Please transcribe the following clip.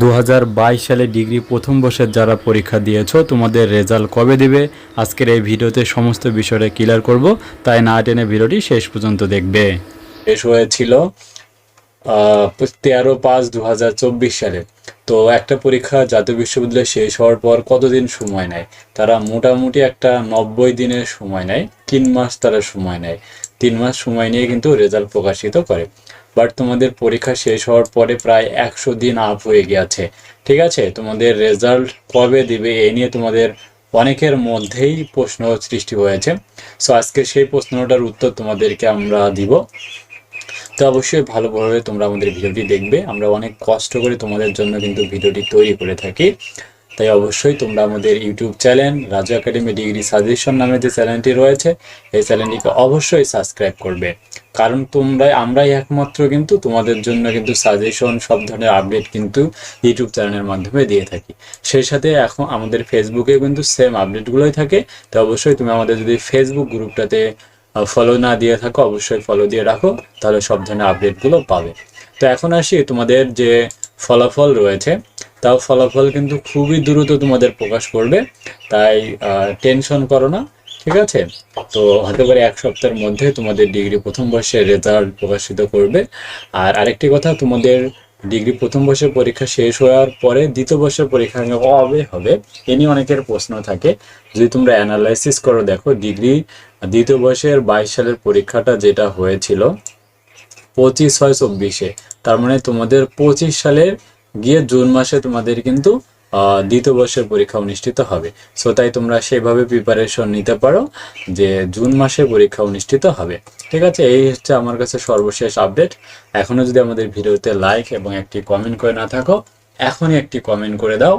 দুহাজার বাইশ সালে ডিগ্রি প্রথম বর্ষের যারা পরীক্ষা দিয়েছ, তোমাদের রেজাল্ট কবে দিবে? আজকের এই ভিডিওতে সমস্ত বিষয়টা ক্লিয়ার করব। তাই না টেনে ভিডিওটি শেষ পর্যন্ত দেখবে। শেষ হয়েছিল তেরো পাঁচ দু সালে। তো একটা পরীক্ষা জাতীয় বিশ্ববিদ্যালয়ে শেষ হওয়ার পর কতদিন সময় নেয়? তারা মোটামুটি একটা নব্বই দিনের সময় নেয়, তিন মাস তারা সময় নেয়। তিন মাস সময় নিয়ে কিন্তু রেজাল্ট প্রকাশিত করে। বাট তোমাদের পরীক্ষা শেষ হওয়ার পরে প্রায় একশো দিন আপ হয়ে গিয়েছে। ঠিক আছে? তোমাদের রেজাল্ট কবে দিবে এই নিয়ে তোমাদের অনেকের মধ্যেই প্রশ্ন সৃষ্টি হয়েছে। সো আজকে সেই প্রশ্নটার উত্তর তোমাদেরকে আমরা দিব। তো অবশ্যই ভালোভাবে তোমরা আমাদের ভিডিওটি দেখবে। আমরা অনেক কষ্ট করে তোমাদের জন্য কিন্তু ভিডিওটি তৈরি করে থাকি। তাই অবশ্যই তোমরা আমাদের YouTube channel Raju academy degree suggestion নামে যে চ্যানেলটি রয়েছে, এই চ্যানেলটিকে অবশ্যই সাবস্ক্রাইব করবে। কারণ তোমরা আমরাই একমাত্র কিন্তু তোমাদের জন্য কিন্তু সাজেশন সব ধরনের আপডেট কিন্তু ইউটিউব চ্যানেলের মাধ্যমে দিয়ে থাকি। সেই সাথে এখন আমাদের ফেসবুকে কিন্তু সেম আপডেটগুলোই থাকে। তো অবশ্যই তুমি আমাদের যদি ফেসবুক গ্রুপটাতে ফলো না দিয়ে থাকো, অবশ্যই ফলো দিয়ে রাখো, তাহলে সব ধরনের আপডেটগুলো পাবে। তো এখন আসি তোমাদের যে ফলাফল রয়েছে। তাও ফলাফল কিন্তু খুবই দ্রুত তোমাদের প্রকাশ করবে। তাই টেনশন করো না, ঠিক আছে? তো হতে পারে এক সপ্তাহের মধ্যে তোমাদের ডিগ্রি প্রথম বর্ষের রেজাল্ট প্রকাশিত করবে। আর আরেকটি কথা, তোমাদের ডিগ্রি প্রথম বর্ষের পরীক্ষা শেষ হওয়ার পরে দ্বিতীয় বর্ষের পরীক্ষা কবে হবে? এ নিয়ে অনেকের প্রশ্ন থাকে। যদি তোমরা অ্যানালাইসিস করো, দেখো ডিগ্রি দ্বিতীয় বর্ষের বাইশ সালের পরীক্ষাটা যেটা হয়েছিল পঁচিশ ছয় চব্বিশে, তার মানে তোমাদের পঁচিশ সালের গিয়ে জুন মাসে তোমাদের কিন্তু দ্বিতীয় বর্ষের পরীক্ষা অনুষ্ঠিত হবে। সো তাই তোমরা সেভাবে প্রিপারেশন নিতে পারো যে জুন মাসে পরীক্ষা অনুষ্ঠিত হবে। ঠিক আছে? এই হচ্ছে আমার কাছে সর্বশেষ আপডেট এখনও যদি আমাদের ভিডিওতে লাইক এবং একটি কমেন্ট করে না থাকো, এখনই একটি কমেন্ট করে দাও।